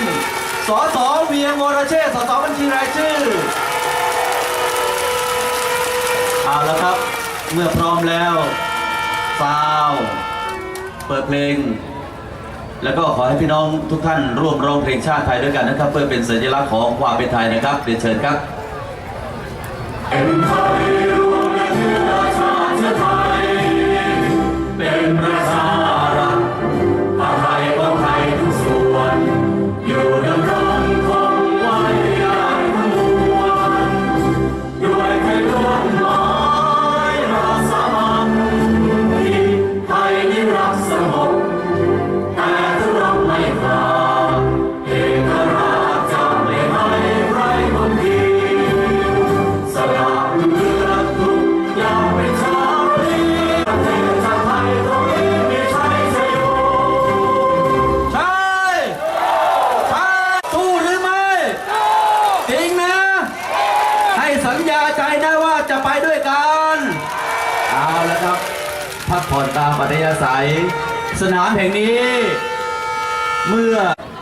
นสสเวียงวรเชษฐ์สสบัญชีรายชื่อ เอาละครับ เมื่อพร้อมแล้วฟาวเปิดเพลง แล้วก็ขอให้พี่น้องทุกท่านร่วมร้องเพลงชาติไทยด้วยกันนะครับ เพื่อเป็นสัญลักษณ์ของความเป็นไทยนะครับเรียนเชิญครับ พักผ่อนตามปัธยาศัย สนามแห่งนี้ เมื่อ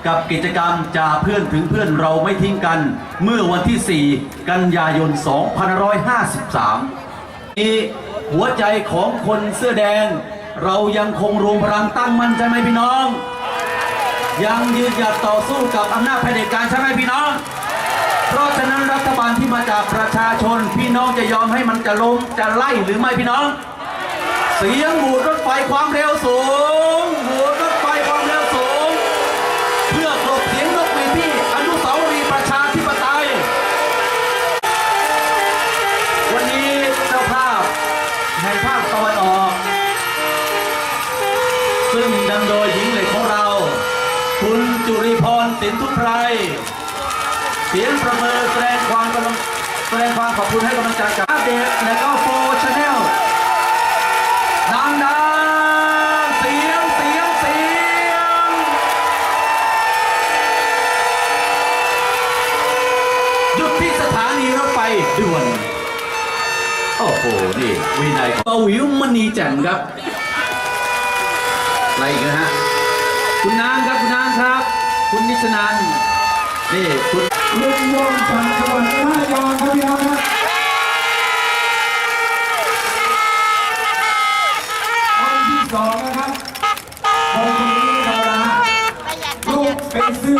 กับกิจกรรมจากเพื่อนถึงเพื่อนเราไม่ทิ้งกัน เมื่อวันที่ 4 กันยายน 2553 นี้หัวใจของคนเสื้อแดง เรายังคงรวมพลังตั้งมั่นใช่ไหมพี่น้อง ยังยืนหยัดต่อสู้กับอำนาจเผด็จการใช่ไหมพี่น้อง เพราะฉะนั้นรัฐบาลที่มาจากประชาชนพี่น้องจะยอมให้มันจะล้มจะไล่หรือไม่พี่น้อง สียงบูดรถไฟความเร็วสูงบูดรถไฟความเร็วสูง เพื่อกลบเสียงนกหวีดที่อนุสาวรีย์ประชาธิปไตย วันนี้เจ้าภาพแห่งภาคตะวันออก ซึ่งนำโดยหญิงเหล็กของเรา คุณจุริพรสินทุไพรเสียงประเมินแสดงความแสดงความขอบคุณให้กำลังใจจากอัปเดตและก็โฟชแนล ที่สถานีรถไฟด่วน โอ้โห นี่วินัยเบาปวิวมณีแจ่มครับ อะไรกันฮะ คุณน้ำครับ คุณน้ำครับ คุณนิชนานนี่คุณลุงยงจากจังหวัดนครยองครับพี่น้องคนที่สองนะครับคนนี้เราละลูกเป็นซื่อ